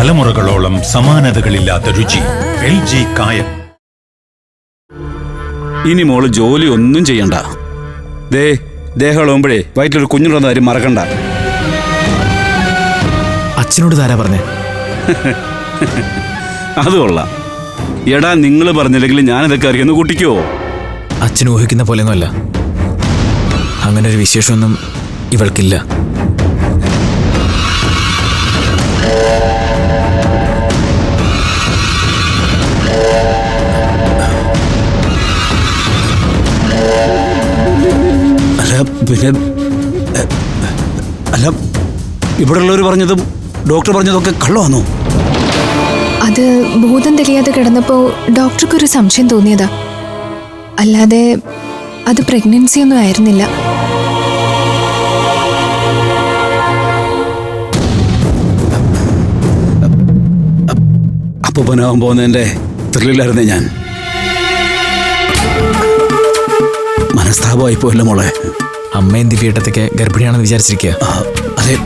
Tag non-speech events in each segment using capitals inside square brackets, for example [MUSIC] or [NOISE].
തലമുറകളോളം സമാനതകളില്ലാത്ത രുചി. L G കായം. ഇനി മോൾ ജോലി ഒന്നും ചെയ്യണ്ട. ദേ ദേഹമുള്ളപ്പോഴേ വയറ്റിലൊരു കുഞ്ഞുണ്ടെന്ന കാര്യം മറക്കണ്ട. അച്ഛനോട് താരാ പറഞ്ഞേ? [LAUGHS] അത് കൊള്ളാം. എടാ നിങ്ങൾ പറഞ്ഞില്ലെങ്കിൽ ഞാനിതൊക്കെ അറിയുന്നു കുട്ടിക്കോ. അച്ഛൻ ഊഹിക്കുന്ന പോലെയൊന്നുമല്ല. അങ്ങനെ ഒരു വിശേഷമൊന്നും ഇവൾക്കില്ല. പിന്നെ അല്ല ഇവിടെയുള്ളവർ പറഞ്ഞതും ഡോക്ടർ പറഞ്ഞതൊക്കെ കള്ളമാണോ? അത് ബോധം തെളിയാതെ കിടന്നപ്പോ ഡോക്ടർക്കൊരു സംശയം തോന്നിയതാ. അല്ലാതെ അത് പ്രഗ്നൻസി ഒന്നും ആയിരുന്നില്ല അപ്പനാവാൻ പോകുന്നതിന്റെ ത്രില്ലിലായിരുന്നേ ഞാൻ. മനസ്താപമായി പോയല്ലോ മോളെ. അമ്മയും ദിവ്യേട്ടത്തേക്ക് ഗർഭിണിയാണെന്ന് വിചാരിച്ചിരിക്കുക. അതെ.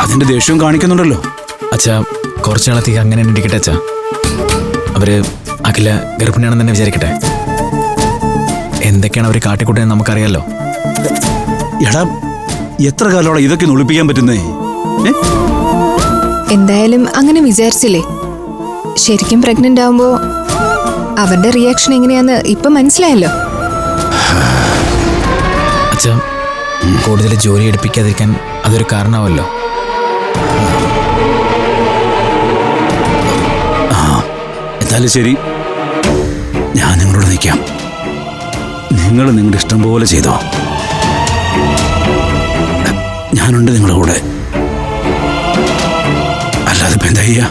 അതിന്റെ ദേഷ്യവും കാണിക്കുന്നുണ്ടല്ലോ. അച്ഛാ കുറച്ചു നാളത്തേക്ക് അങ്ങനെ തന്നെ ഇരിക്കട്ടെ അച്ഛാ. അവർ അഖില ഗർഭിണിയാണെന്ന് തന്നെ വിചാരിക്കട്ടെ. എന്തൊക്കെയാണ് അവർ കാട്ടിക്കൂട്ടെന്ന് നമുക്കറിയാലോ. എടാ എത്ര കാലമാണ് ഇതൊക്കെ ഒളിപ്പിക്കാൻ പറ്റുന്നേ? എന്തായാലും അങ്ങനെ വിചാരിച്ചില്ലേ? ശരിക്കും പ്രഗ്നന്റ് ആവുമ്പോ അവരുടെ റിയാക്ഷൻ എങ്ങനെയാന്ന് ഇപ്പൊ മനസ്സിലായല്ലോ. കൂടുതൽ ജോലി എടുപ്പിക്കാതിരിക്കാൻ അതൊരു കാരണമാവല്ലോ. എന്തായാലും ശരി. ഞാൻ നിങ്ങളോട് നിൽക്കാം. നിങ്ങൾ നിങ്ങളുടെ ഇഷ്ടം പോലെ ചെയ്തോ. ഞാനുണ്ട് നിങ്ങളുടെ കൂടെ. അല്ലാതെ ഇപ്പം എന്താ ചെയ്യുക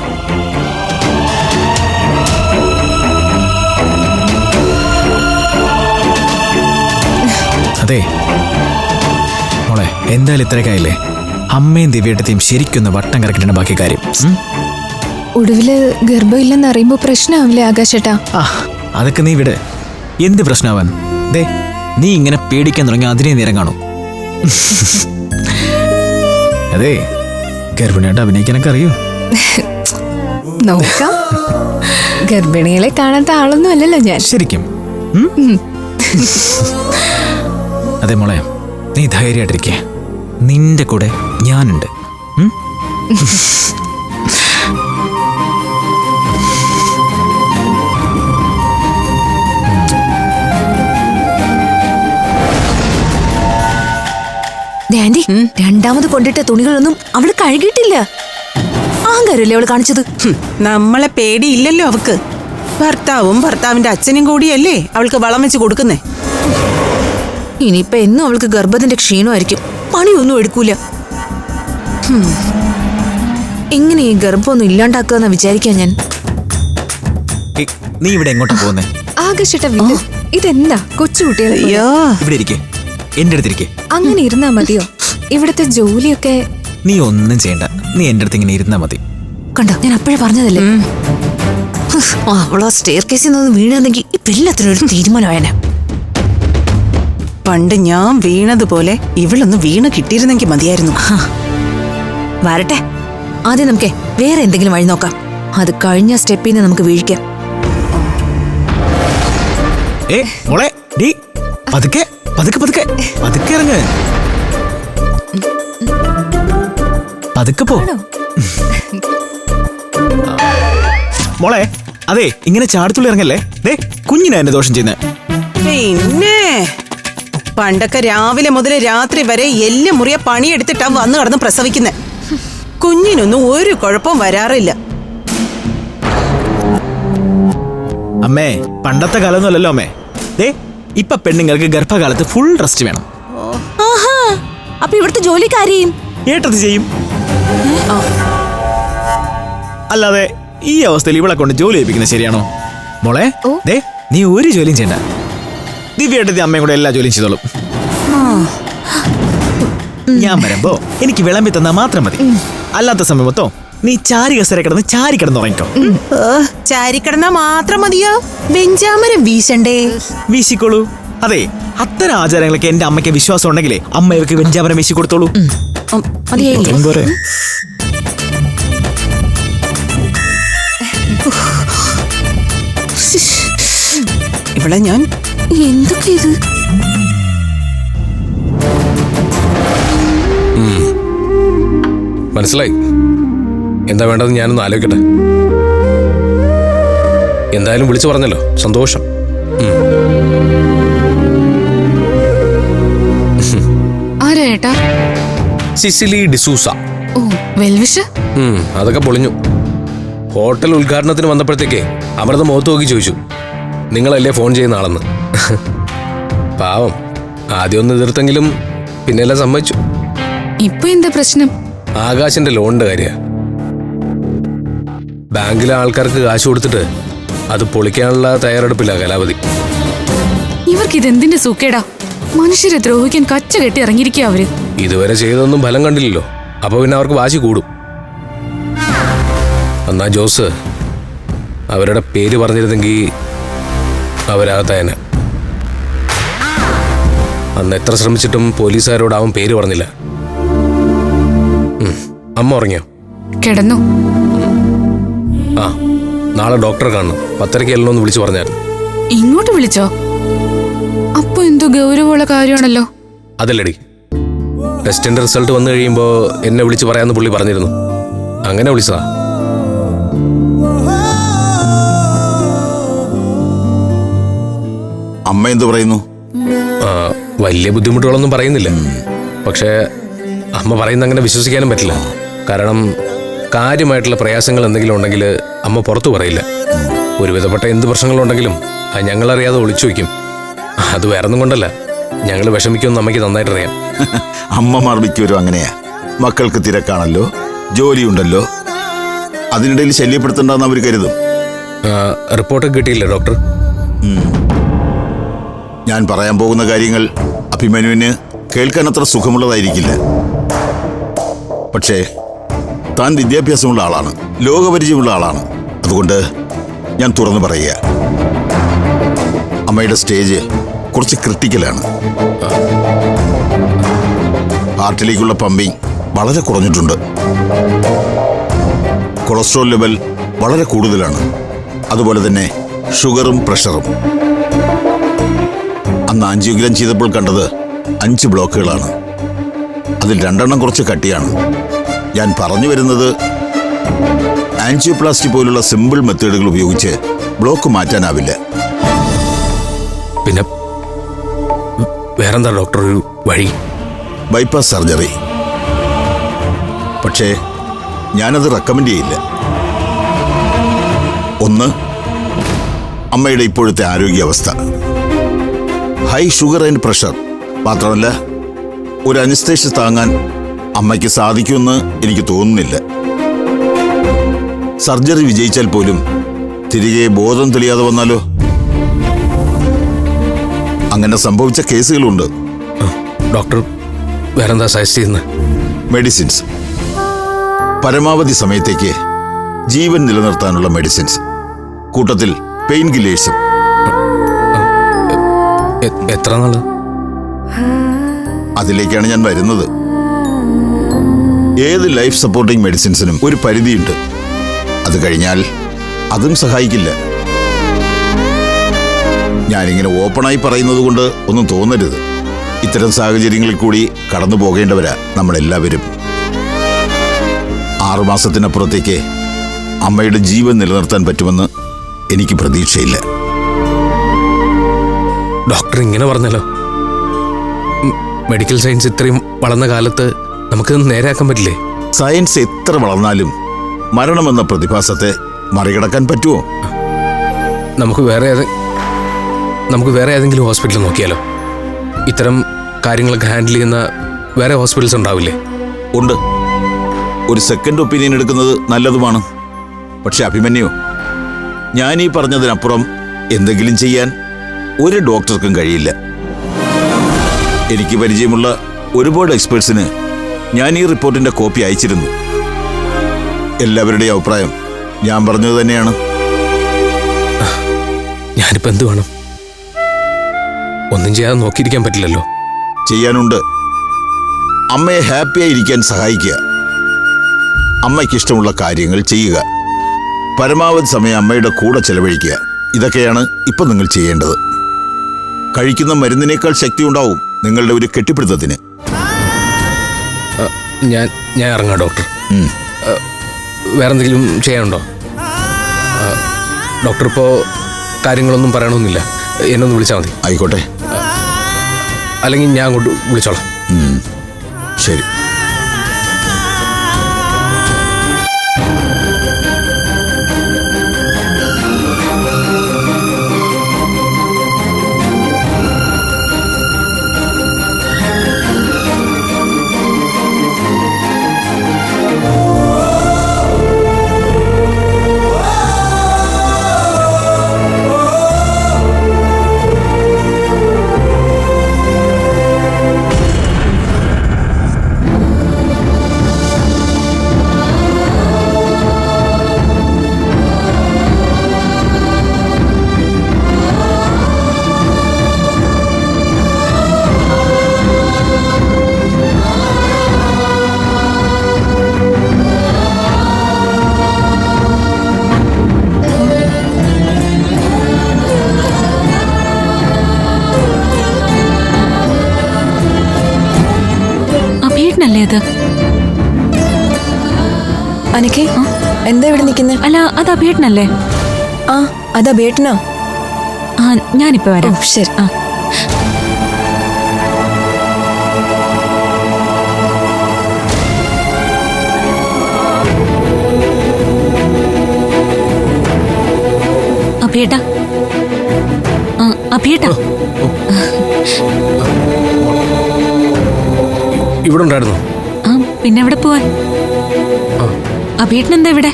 അതെ എന്തായാലും ഇത്രയൊക്കെയായില്ലേ അമ്മയും ദിവ്യേട്ടത്തെയും ശരിക്കൊന്ന് വട്ടം കറക്കിട്ടാണ് ബാക്കി കാര്യം? ഒടുവിൽ ഗർഭമില്ലെന്ന് അറിയുമ്പോ പ്രശ്നമാവില്ലേ ആകാശേട്ടാ? ആ അതൊക്കെ നീ വിട്. എന്ത് പ്രശ്നമാവാൻ? ദേ നീ ഇങ്ങനെ പേടിക്കാൻ തുടങ്ങി അതിനെ നേരം കാണൂ. അതെ ഗർഭിണിയായിട്ട് അഭിനയിക്കാനൊക്കെ അറിയൂ? നോക്കാം. ഗർഭിണികളെ കാണാത്ത ആളൊന്നും അല്ലല്ലോ ഞാൻ. ശരിക്കും. ഉം? അതെ മോളെ നീ ധൈര്യമായിട്ടിരിക്കേ. നിന്റെ കൂടെ ഞാനുണ്ട്? ആന്റി രണ്ടാമത് കൊണ്ടിട്ട തുണികളൊന്നും അവൾ കഴുകിയിട്ടില്ല. ആങ്കാരല്ലേ അവൾ കാണിച്ചത്? നമ്മളെ പേടിയില്ലല്ലോ അവക്ക്. ഭർത്താവും ഭർത്താവിന്റെ അച്ഛനും കൂടിയല്ലേ അവൾക്ക് വളം വെച്ച് കൊടുക്കുന്നേ. ഇനിയിപ്പൊ എന്നും അവൾക്ക് ഗർഭത്തിന്റെ ക്ഷീണമായിരിക്കും. പണിയൊന്നും എടുക്കൂല. എങ്ങനെ ഈ ഗർഭമൊന്നും ഇല്ലാണ്ടാക്കുക വിചാരിക്കാൻ ഞാൻ? നീ ഇവിടെ എങ്ങോട്ടാ പോകുന്നേ? ആകാശേട്ടാ വിട് ഇതെന്താ? കൊച്ചുകുട്ടികൾ പോലെ. അയ്യോ ഇവിടെ ഇരിക്കേ. എന്റെ അടുത്തിരിക്കേ. അങ്ങനെ ഇരുന്നാ മതിയോ? ഇവിടുത്തെ ജോലിയൊക്കെ നീ ഒന്നും ചെയ്യണ്ട. നീ എന്റെ അടുത്ത് ഇങ്ങനെ ഇരുന്നാ മതി. കണ്ടോ? ഞാൻ അപ്പോഴേ പറഞ്ഞതല്ലേ? അവളോ സ്റ്റെയർ കേസിൽ നിന്ന് വീണെന്നെങ്കിൽ ഇപ്പൊ എല്ലാത്തിനും ഒരു തീരുമാനമായനെ. പണ്ട് ഞാൻ വീണതുപോലെ ഇവളൊന്ന് വീണ് കിട്ടിയിരുന്നെങ്കിൽ മതിയായിരുന്നു. വരട്ടെ. ആദ്യം നമുക്ക് വേറെ എന്തെങ്കിലും വഴി നോക്കാം. അത് കഴിഞ്ഞ സ്റ്റെപ്പിൽ നിന്ന് നമുക്ക് വീഴിക്കാം. ഏ മോളെ ഡീ പതുക്കെ പതുക്കെ പതുക്കെ പതുക്കെ ഇറങ്ങ്. പതുക്കെ പോ. മോളെ അതെ ഇങ്ങനെ ചാടത്തുള്ളി ഇറങ്ങല്ലേ? ദേ കുഞ്ഞിനാ എന്നെ ദോഷം ചെയ്യുന്നേ. പിന്നെ? പണ്ടൊക്കെ രാവിലെ മുതൽ രാത്രി വരെ എല്ല് മുറിയ പണിയെടുത്തിട്ടാ വന്നു കടന്ന് പ്രസവിക്കുന്നത് കുഞ്ഞിനൊന്നും ഒരു കുഴപ്പം വരാറില്ല. അമ്മേ പണ്ടത്തെ കാലൊന്നുമല്ലല്ലോ അമ്മേ. ദേ ഇപ്പൊ പെണ്ണുങ്ങൾക്ക് ഗർഭകാലത്ത് ഫുൾ റെസ്റ്റ് വേണം. ആഹാ അപ്പൊ ഇവിടുത്തെ ജോലിക്കാരെയും ഏട്ടത് ചെയ്യും. അല്ലാതെ ഈ അവസ്ഥയിൽ ഇവളെ കൊണ്ട് ജോലി ഏൽപ്പിക്കുന്നത് ശരിയാണോ? മോളെ ദേ നീ ഒരു ജോലിയും ചെയ്യണ്ട. ദിവ്യേട്ടത്തി അമ്മയും കൂടെ എല്ലാ ജോലിയും ചെയ്തോളും. ഞാൻ വരുമ്പോ എനിക്ക് വിളമ്പി തന്നാൽ മാത്രം മതി. അല്ലാത്ത സമയത്തോ നീ ചാരി കസര കിടന്ന് ചാരി കിടന്ന് ഉറങ്ങിക്കോ. ചാരി കിടന്നാ മാത്രം മതിയോ? വെഞ്ചാമരം വീശണ്ടേ. വീശിക്കോളൂ. അതെ അത്തരം ആചാരങ്ങളൊക്കെ എന്റെ അമ്മയ്ക്ക് വിശ്വാസം ഉണ്ടെങ്കിലേ അമ്മ ഇവക്ക് വെഞ്ചാമരം വീശി കൊടുത്തോളൂ. ഇവിടെ ഞാൻ എന്തൊക്കെ ഇത് മനസ്സിലായി. എന്താ വേണ്ടതെന്ന് ഞാനൊന്ന് ആലോചിക്കട്ടെ. എന്തായാലും വിളിച്ചു പറഞ്ഞല്ലോ. സന്തോഷം. ആരാ സിസിലി ഡിസൂസ. ഓ വെൽവിഷ? അതൊക്കെ പൊളിഞ്ഞു. ഹോട്ടൽ ഉദ്ഘാടനത്തിന് വന്നപ്പോഴത്തേക്കേ അമൃത മുഖത്ത് നോക്കി ചോദിച്ചു. നിങ്ങളല്ലേ ഫോൺ ചെയ്യുന്ന ആളെന്ന്. [LAUGHS] പാവം. ആദ്യം ഒന്ന് എതിർത്തെങ്കിലും പിന്നെല്ലാം സമ്മതിച്ചു. ഇപ്പൊ എന്താ പ്രശ്നം? ആകാശിന്റെ ലോണിന്റെ കാര്യ. ബാങ്കിലെ ആൾക്കാർക്ക് കാശ് കൊടുത്തിട്ട് അത് പൊളിക്കാനുള്ള തയ്യാറെടുപ്പില്ല കലാപതി. ഇവർക്ക് ഇതെന്തിന്റെ സൂക്കേടാ? മനുഷ്യരെ ദ്രോഹിക്കാൻ കച്ച കെട്ടി ഇറങ്ങിയിരിക്കുക അവർ. ഇതുവരെ ചെയ്തൊന്നും ഫലം കണ്ടില്ലല്ലോ. അപ്പൊ പിന്നെ അവർക്ക് വാശി കൂടും. എന്നാ ജോസ് അവരുടെ പേര് പറഞ്ഞിരുന്നെങ്കിൽ അവരകത്തായനെ. അന്ന് എത്ര ശ്രമിച്ചിട്ടും പോലീസുകാരോട് അവൻ പേര് പറഞ്ഞില്ല. അമ്മ ഉറങ്ങിയോ? കിടന്നു. ആ നാളെ ഡോക്ടറെ കാണണം. പത്തരയ്ക്ക് എല്ലാം ഒന്ന് വിളിച്ചു പറഞ്ഞായിരുന്നു. ഇങ്ങോട്ട് വിളിച്ചോ? അപ്പൊ എന്തോ ഗൗരവമുള്ള കാര്യമാണല്ലോ. അതല്ലടി. ടെസ്റ്റിന്റെ റിസൾട്ട് വന്നു കഴിയുമ്പോൾ എന്നെ വിളിച്ചു പറയാമെന്ന് പുള്ളി പറഞ്ഞിരുന്നു. അങ്ങനെ വിളിച്ചതാ. അമ്മ എന്തു പറയുന്നു? വലിയ ബുദ്ധിമുട്ടുകളൊന്നും പറയുന്നില്ല. പക്ഷെ അമ്മ പറയുന്ന അങ്ങനെ വിശ്വസിക്കാനും പറ്റില്ല. കാരണം കാര്യമായിട്ടുള്ള പ്രയാസങ്ങൾ എന്തെങ്കിലും ഉണ്ടെങ്കിൽ അമ്മ പുറത്തു പറയില്ല. ഒരുവിധപ്പെട്ട എന്ത് പ്രശ്നങ്ങളുണ്ടെങ്കിലും അത് ഞങ്ങളറിയാതെ ഒളിച്ചു വയ്ക്കും. അത് വേറൊന്നും കൊണ്ടല്ല. ഞങ്ങൾ വിഷമിക്കുമെന്ന് അമ്മയ്ക്ക് നന്നായിട്ടറിയാം. [LAUGHS] അമ്മമാർ മിക്കവരും അങ്ങനെയാ. മക്കൾക്ക് തിരക്കാണല്ലോ. ജോലിയുണ്ടല്ലോ. അതിനിടയിൽ ശല്യപ്പെടുത്തണ്ടെന്ന് അവർ കരുതും. റിപ്പോർട്ടൊക്കെ കിട്ടിയില്ല ഡോക്ടർ? ഞാൻ പറയാൻ പോകുന്ന കാര്യങ്ങൾ അഭിമന്യുവിന് കേൾക്കാൻ അത്ര സുഖമുള്ളതായിരിക്കില്ല. പക്ഷേ താൻ വിദ്യാഭ്യാസമുള്ള ആളാണ് ലോകപരിചയമുള്ള ആളാണ്. അതുകൊണ്ട് ഞാൻ തുറന്നു പറയുക. അമ്മയുടെ സ്റ്റേജ് കുറച്ച് ക്രിട്ടിക്കലാണ്. ഹാർട്ടിലേക്കുള്ള പമ്പിങ് വളരെ കുറഞ്ഞിട്ടുണ്ട്. കൊളസ്ട്രോൾ ലെവൽ വളരെ കൂടുതലാണ്. അതുപോലെ തന്നെ ഷുഗറും പ്രഷറും. അന്ന് ആഞ്ചിയോഗ്രം ചെയ്തപ്പോൾ കണ്ടത് അഞ്ച് ബ്ലോക്കുകളാണ്. അതിൽ രണ്ടെണ്ണം കുറച്ച് കട്ടിയാണ്. ഞാൻ പറഞ്ഞു വരുന്നത് ആൻജിയോപ്ലാസ്റ്റി പോലുള്ള സിമ്പിൾ മെത്തേഡുകൾ ഉപയോഗിച്ച് ബ്ലോക്ക് മാറ്റാനാവില്ല. പിന്നെ വേറെന്താ ഡോക്ടർ ഒരു വഴി? Bypass surgery. പക്ഷേ ഞാനത് റെക്കമെൻഡ് ചെയ്യില്ല. ഒന്ന് അമ്മയുടെ ഇപ്പോഴത്തെ ആരോഗ്യാവസ്ഥ. ഹൈ ഷുഗർ ആൻഡ് പ്രഷർ മാത്രമല്ല ഒരു അനിസ്തേഷ്യ താങ്ങാൻ അമ്മയ്ക്ക് സാധിക്കുമെന്ന് എനിക്ക് തോന്നുന്നില്ല. സർജറി വിജയിച്ചാൽ പോലും തിരികെ ബോധം തെളിയാതെ വന്നാലോ? അങ്ങനെ സംഭവിച്ച കേസുകളുണ്ട്. ഡോക്ടർ വേറെന്താ സജസ്റ്റ് ചെയ്യുന്നത് മെഡിസിൻസ് പരമാവധി സമയത്തേക്ക് ജീവൻ നിലനിർത്താനുള്ള മെഡിസിൻസ് കൂട്ടത്തിൽ പെയിൻ കില്ലേഴ്സും എത്ര നാൾ? അതിലേക്കാണ് ഞാൻ വരുന്നത്. ഏത് ലൈഫ് സപ്പോർട്ടിംഗ് മെഡിസിൻസിനും ഒരു പരിധിയുണ്ട്. അത് കഴിഞ്ഞാൽ അതും സഹായിക്കില്ല. ഞാനിങ്ങനെ ഓപ്പണായി പറയുന്നത് കൊണ്ട് ഒന്നും തോന്നരുത്. ഇത്തരം സാഹചര്യങ്ങളിൽ കൂടി കടന്നു പോകേണ്ടവരാ നമ്മളെല്ലാവരും. ആറുമാസത്തിനപ്പുറത്തേക്ക് അമ്മയുടെ ജീവൻ നിലനിർത്താൻ പറ്റുമെന്ന് എനിക്ക് പ്രതീക്ഷയില്ല. ഡോക്ടർ ഇങ്ങനെ പറഞ്ഞല്ലോ മെഡിക്കൽ സയൻസ് ഇത്രയും വളർന്ന കാലത്ത് നമുക്ക് നേരെയാക്കാൻ പറ്റില്ലേ? സയൻസ് എത്ര വളർന്നാലും മരണമെന്ന പ്രതിഭാസത്തെ മറികടക്കാൻ പറ്റുമോ നമുക്ക് വേറെ നമുക്ക് വേറെ ഏതെങ്കിലും ഹോസ്പിറ്റൽ നോക്കിയാലോ? ഇത്തരം കാര്യങ്ങളൊക്കെ ഹാൻഡിൽ ചെയ്യുന്ന വേറെ ഹോസ്പിറ്റൽസ് ഉണ്ടാവില്ലേ? ഉണ്ട്. ഒരു സെക്കൻഡ് ഒപ്പീനിയൻ എടുക്കുന്നത് നല്ലതുമാണ്. പക്ഷെ അഭിമന്യു ഞാൻ ഈ പറഞ്ഞതിനപ്പുറം എന്തെങ്കിലും ചെയ്യാൻ ഒരു ഡോക്ടർക്കും കഴിയില്ല. എനിക്ക് പരിചയമുള്ള ഒരുപാട് എക്സ്പേർട്സിന് ഞാൻ ഈ റിപ്പോർട്ടിന്റെ കോപ്പി അയച്ചിരുന്നു. എല്ലാവരുടെയും അഭിപ്രായം ഞാൻ പറഞ്ഞത് തന്നെയാണ്. ഞാനിപ്പോ എന്ത് വേണം? ഒന്നും ചെയ്യാതെ നോക്കിയിരിക്കാൻ പറ്റില്ലല്ലോ. ചെയ്യാനുണ്ട്. അമ്മയെ ഹാപ്പിയായി ഇരിക്കാൻ സഹായിക്കുക. അമ്മയ്ക്ക് ഇഷ്ടമുള്ള കാര്യങ്ങൾ ചെയ്യുക. പരമാവധി സമയം അമ്മയുടെ കൂടെ ചെലവഴിക്കുക. ഇതൊക്കെയാണ് ഇപ്പം നിങ്ങൾ ചെയ്യേണ്ടത്. കഴിക്കുന്ന മരുന്നിനേക്കാൾ ശക്തി ഉണ്ടാവും നിങ്ങളുടെ ഒരു കെട്ടിപ്പിടുത്തത്തിന്. ഞാൻ ഞാൻ ഇറങ്ങാം ഡോക്ടർ. വേറെന്തെങ്കിലും ചെയ്യാനുണ്ടോ? ഡോക്ടർ ഇപ്പോൾ കാര്യങ്ങളൊന്നും പറയണമെന്നില്ല. എന്നെ ഒന്ന് വിളിച്ചാൽ മതി. ആയിക്കോട്ടെ. അല്ലെങ്കിൽ ഞാൻ അങ്ങോട്ട് വിളിച്ചോളാം. ശരി. അല്ല അത് ബേട്ടനല്ലേ? ആ അതാ ബേട്ടനാ? ആ ഞാനിപ്പോ വരാം. ശരി. ആ. അഭിയേട്ടാ. ആ അഭിയേട്ടാ. ഇവിടെ ഉണ്ടായിരുന്നു? ആ പിന്നെ എവിടെ പോവാൻ? അഭിയേട്ടൻ എന്താ ഇവിടെ?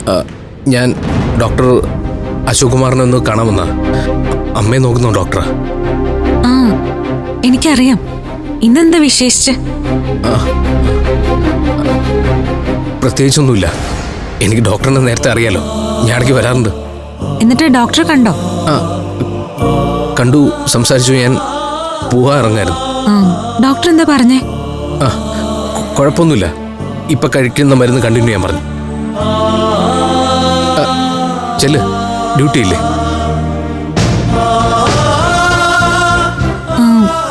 ഞാൻ ഡോക്ടർ അശോക് കുമാറിനെ ഒന്ന് കാണാമെന്ന അമ്മയെ നോക്കുന്നു ഡോക്ടർ ആ എനിക്കറിയാം. ഇന്നെന്താ വിശേഷിച്ച്? പ്രത്യേകിച്ചൊന്നുമില്ല. എനിക്ക് ഡോക്ടറിനെ നേരത്തെ അറിയാലോ. ഞാൻ ഇടയ്ക്ക് വരാറുണ്ട്. എന്നിട്ട് ഡോക്ടറെ കണ്ടോ? ആ കണ്ടു. സംസാരിച്ചു. ഞാൻ പോവാ ഇറങ്ങായിരുന്നു ഡോക്ടർ എന്താ പറഞ്ഞേ? ആ കുഴപ്പമൊന്നുമില്ല ഇപ്പൊ കഴിക്കുന്ന മരുന്ന് കണ്ടിന്യൂ ചെയ്യാൻ പറഞ്ഞു. ചെല്ല്. ഡ്യൂട്ടി ഇല്ലേ?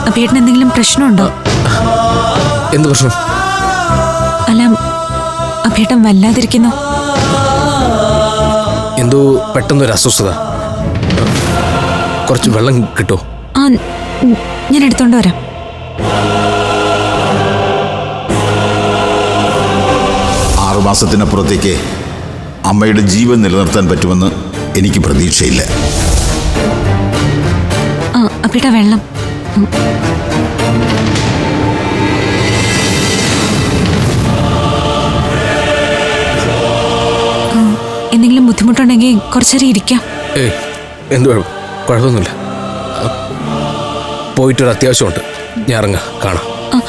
അഭിയേട്ടൻ എന്തെങ്കിലും പ്രശ്നമുണ്ടോ? എന്ത് പ്രശ്നം? അല്ല അഭിയേട്ടൻ വല്ലാതിരിക്കുന്നു. എന്തോ പെട്ടെന്നൊരു അസ്വസ്ഥത. കുറച്ച് വെള്ളം കിട്ടോ? ആ ഞാൻ എടുത്തോണ്ട് വരാം. ആറുമാസത്തിനപ്പുറത്തേക്ക് അമ്മയുടെ ജീവൻ നിലനിർത്താൻ പറ്റുമെന്ന് എനിക്ക് പ്രതീക്ഷയില്ല. വെള്ളം. എന്തെങ്കിലും ബുദ്ധിമുട്ടുണ്ടെങ്കിൽ കുറച്ചേരം ഇരിക്കാം. ഏയ് എന്ത് വേണം? കുഴപ്പമൊന്നുമില്ല. പോയിട്ടൊരു അത്യാവശ്യമുണ്ട് ഞാൻ ഇറങ്ങാം. കാണാം. ആ,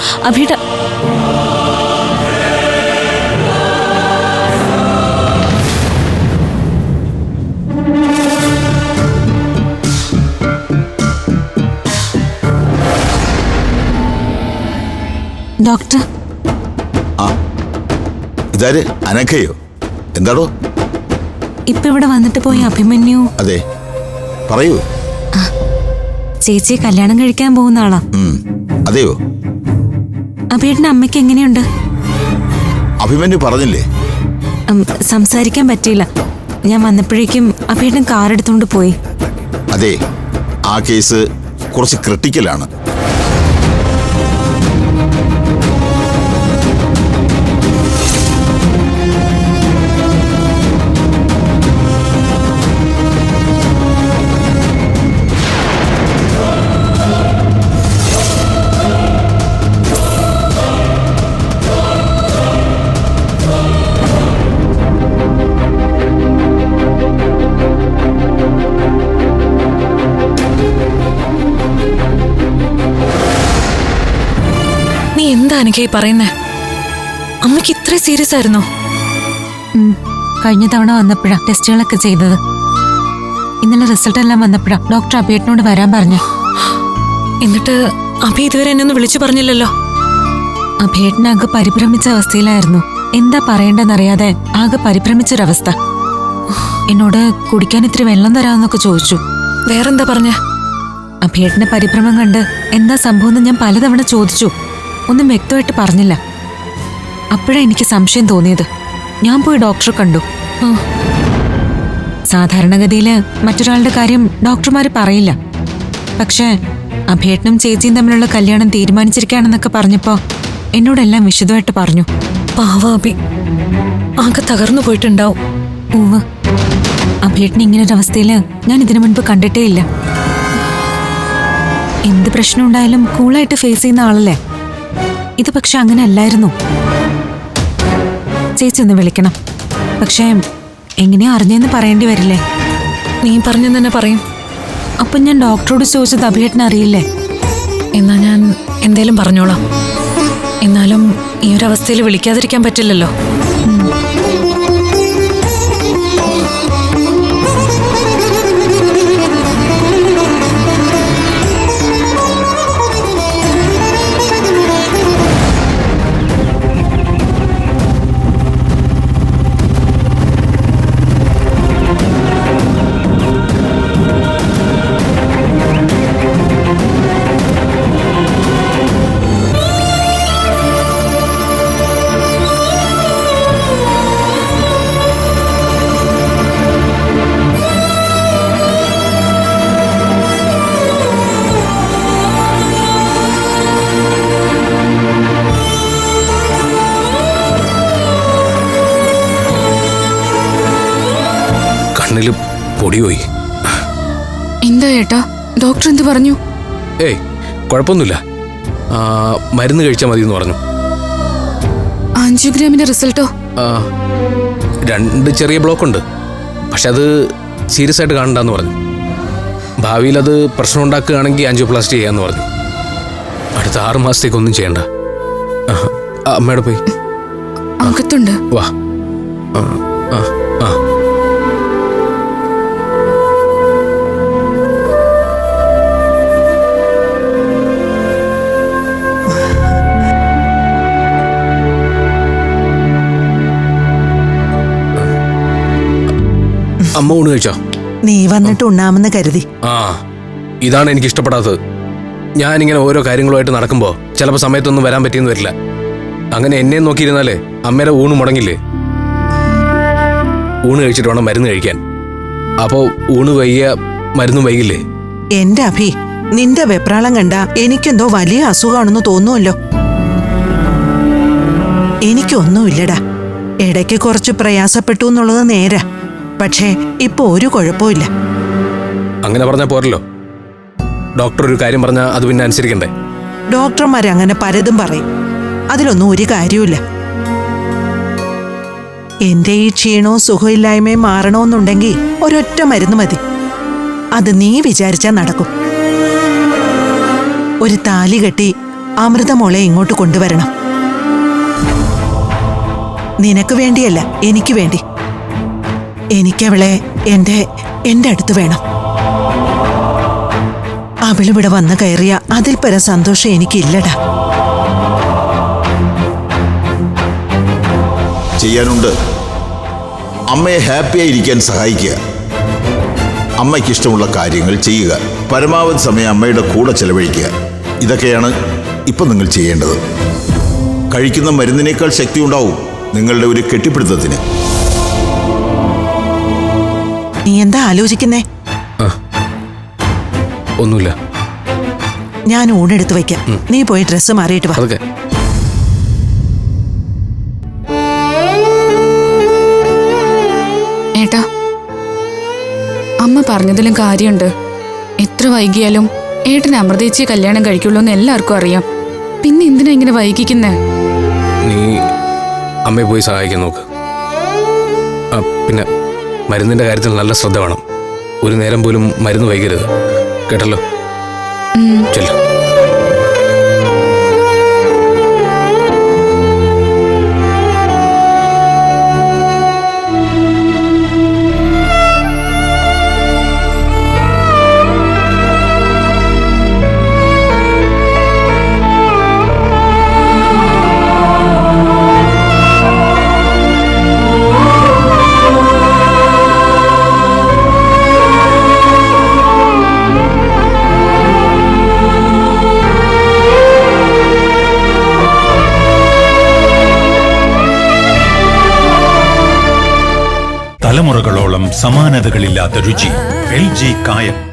ഡോക്ടർ. ഇതാര്? അനഘയോ? എന്താടോ? ഇപ്പൊ ഇവിടെ വന്നിട്ട് പോയി അഭിമന്യു. അതെ. പറയൂ. ചേച്ചിയെ കല്യാണം കഴിക്കാൻ പോകുന്ന ആളാ. ഉം. അതെയോ? അഭിയേട്ടന്റെ അമ്മയ്ക്ക് എങ്ങനെയുണ്ട്? അഭിമന്യു പറഞ്ഞില്ലേ? ഉം, സംസാരിക്കാൻ പറ്റിയില്ല. ഞാൻ വന്നപ്പോഴേക്കും അഭിയേട്ടൻ കാർ എടുത്തുകൊണ്ട് പോയി. അതെ. ആ കേസ് കുറച്ച് ക്രിട്ടിക്കലാണ്. എന്താ എനിക്ക് പറയുന്നേ? അമ്മയ്ക്ക് ഇത്ര സീരിയസ് ആയിരുന്നോ? കഴിഞ്ഞ തവണ വന്നപ്പോഴാ ടെസ്റ്റുകളൊക്കെ ചെയ്തത്. ഇന്നലെ റിസൾട്ട് എല്ലാം വന്നപ്പോഴാ ഡോക്ടർ അഭിയേട്ടനോട് വരാൻ പറഞ്ഞു. എന്നിട്ട് അഭി ഇതുവരെ എന്നെ ഒന്ന് വിളിച്ചു പറഞ്ഞില്ലല്ലോ? അഭിയേട്ടൻ ആകെ പരിഭ്രമിച്ച അവസ്ഥയിലായിരുന്നു. എന്താ പറയണ്ടെന്നറിയാതെ ആകെ പരിഭ്രമിച്ചൊരവസ്ഥ. എന്നോട് കുടിക്കാൻ ഇത്തിരി വെള്ളം തരാമെന്നൊക്കെ ചോദിച്ചു. വേറെന്താ പറഞ്ഞ? അഭിയേട്ടന്റെ പരിഭ്രമം കണ്ട് എന്താ സംഭവം എന്ന് ഞാൻ പലതവണ ചോദിച്ചു. ഒന്നും വ്യക്തമായിട്ട് പറഞ്ഞില്ല. അപ്പോഴാണ് എനിക്ക് സംശയം തോന്നിയത്. ഞാൻ പോയി ഡോക്ടറെ കണ്ടു. സാധാരണഗതിയിൽ മറ്റൊരാളുടെ കാര്യം ഡോക്ടർമാർ പറയില്ല. പക്ഷേ അഭേട്ടനും ചേച്ചിയും തമ്മിലുള്ള കല്യാണം തീരുമാനിച്ചിരിക്കുകയാണെന്നൊക്കെ പറഞ്ഞപ്പോ എന്നോടെല്ലാം വിശദമായിട്ട് പറഞ്ഞു. പാവാബി ആകെ തകർന്നു പോയിട്ടുണ്ടാവും. ഉവ് അഭേട്ടൻ ഇങ്ങനൊരവസ്ഥയിൽ ഞാൻ ഇതിനു മുൻപ് കണ്ടിട്ടേ ഇല്ല. എന്ത് പ്രശ്നം ഉണ്ടായാലും കൂളായിട്ട് ഫേസ് ചെയ്യുന്ന ആളല്ലേ? ഇത് പക്ഷെ അങ്ങനെ അല്ലായിരുന്നു ചേച്ചി ഒന്ന് വിളിക്കണം. പക്ഷേ എങ്ങനെയാ അറിഞ്ഞെന്ന് പറയേണ്ടി വരില്ലേ? നീ പറഞ്ഞു തന്നെ പറയും. അപ്പൊ ഞാൻ ഡോക്ടറോട് ചോദിച്ചത് അഭിയേട്ടനെ അറിയില്ലേ? എന്നാ ഞാൻ എന്തേലും പറഞ്ഞോളാം. എന്നാലും ഈ ഒരു അവസ്ഥയിൽ വിളിക്കാതിരിക്കാൻ പറ്റില്ലല്ലോ. എന്താ ഏട്ടാ? ഡോക്ടർ എന്ത് പറഞ്ഞു? ഏയ് കുഴപ്പമൊന്നുമില്ല. ആ, മരുന്ന് കഴിച്ചാൽ മതി എന്ന് പറഞ്ഞു. ആൻജിയോഗ്രാമിന്റെ റിസൾട്ടോ? ആ, രണ്ട് ചെറിയ ബ്ലോക്ക് ഉണ്ട് പക്ഷെ അത് സീരിയസ് ആയിട്ട് കാണണ്ടെന്ന് പറഞ്ഞു. ഭാവിയിൽ അത് പ്രശ്നം ഉണ്ടാക്കുകയാണെങ്കിൽ ആൻജിയോപ്ലാസ്റ്റി ചെയ്യാന്ന് പറഞ്ഞു. അടുത്ത ആറ് മാസത്തേക്ക് ഒന്നും ചെയ്യണ്ട. ആ, ആ, അമ്മയുടെ പോയി. അകത്തുണ്ട്. വാ. ആ, ആ, അമ്മ ഊണ് കഴിച്ചോ? നീ വന്നിട്ട് ഉണ്ണാമെന്ന് കരുതി. ആ ഇതാണ് എനിക്ക് ഇഷ്ടപ്പെടാത്തത്. ഞാൻ ഇങ്ങനെ ഓരോ കാര്യങ്ങളുമായിട്ട് നടക്കുമ്പോ ചിലപ്പോൾ സമയത്തൊന്നും വരാൻ പറ്റിയെന്ന് വരില്ല. അങ്ങനെ എന്നെ നോക്കിയിരുന്നാലേ അമ്മയുടെ ഊണ് മുടങ്ങില്ലേ? ഊണ് കഴിച്ചിട്ട് വേണം മരുന്ന് കഴിക്കാൻ. അപ്പോ ഊണ് വൈകിയ മരുന്നും വൈകില്ലേ? എന്റെ അഭി നിന്റെ വെപ്രാളം കണ്ട എനിക്കെന്തോ വലിയ അസുഖമാണെന്ന് തോന്നുമല്ലോ എനിക്കൊന്നുമില്ലടാ. ഇടയ്ക്ക് കുറച്ച് പ്രയാസപ്പെട്ടു എന്നുള്ളത് നേരാ. പക്ഷേ ഇപ്പൊ ഒരു കുഴപ്പമില്ല അങ്ങനെ പറഞ്ഞാൽ പോരല്ലോ. ഡോക്ടർ ഒരു കാര്യം പറഞ്ഞാൽ അത് പിന്നെ അനുസരിക്കണ്ടേ? ഡോക്ടർമാർ അങ്ങനെ പലതും പറയും. അതിലൊന്നും ഒരു കാര്യമില്ല എന്റെ ഈ ക്ഷീണവും സുഖമില്ലായ്മയും മാറണമെന്നുണ്ടെങ്കിൽ ഒരൊറ്റ മരുന്ന് മതി. അത് നീ വിചാരിച്ചാൽ നടക്കും. ഒരു താലി കെട്ടി അമൃതമോളെ ഇങ്ങോട്ട് കൊണ്ടുവരണം. നിനക്ക് വേണ്ടിയല്ല എനിക്ക് വേണ്ടി. എനിക്കവളെ എന്റെ എന്റെ അടുത്ത് വേണം. അവളിവിടെ വന്ന് കയറിയ അതിൽ പര സന്തോഷം എനിക്കില്ലടാ. ചെയ്യാനുണ്ട്. അമ്മയെ ഹാപ്പിയായി ഇരിക്കാൻ സഹായിക്കുക. അമ്മയ്ക്ക് ഇഷ്ടമുള്ള കാര്യങ്ങൾ ചെയ്യുക. പരമാവധി സമയം അമ്മയുടെ കൂടെ ചെലവഴിക്കുക. ഇതൊക്കെയാണ് ഇപ്പം നിങ്ങൾ ചെയ്യേണ്ടത്. കഴിക്കുന്ന മരുന്നിനേക്കാൾ ശക്തി ഉണ്ടാവും നിങ്ങളുടെ ഒരു കെട്ടിപ്പിടുത്തത്തിന്. നീ എന്താ ആലോചിക്കുന്നേ? ഒന്നുമില്ല. ഞാൻ ഊണെടുത്ത് വയ്ക്കാം. നീ പോയി ഡ്രസ്സ് മാറിയിട്ട് വാ. ഏട്ടാ അമ്മ പറഞ്ഞതിലും കാര്യമുണ്ട്. എത്ര വൈകിയാലും ഏട്ടൻ അമൃതേച്ചിയെ കല്യാണം കഴിക്കുള്ളൂ എന്ന് എല്ലാവർക്കും അറിയാം. പിന്നെ എന്തിനാ ഇങ്ങനെ വൈകിക്കുന്നേ? നീ അമ്മയെ പോയി സഹായിക്കാൻ നോക്ക്. പിന്നെ മരുന്നിന്റെ കാര്യത്തിൽ നല്ല ശ്രദ്ധ വേണം. ഒരു നേരം പോലും മരുന്ന് വൈകരുത്. കേട്ടല്ലോ? ചെല്ലു. സമാനതകളില്ലാത്ത രുചി. എൽ ജി കായം.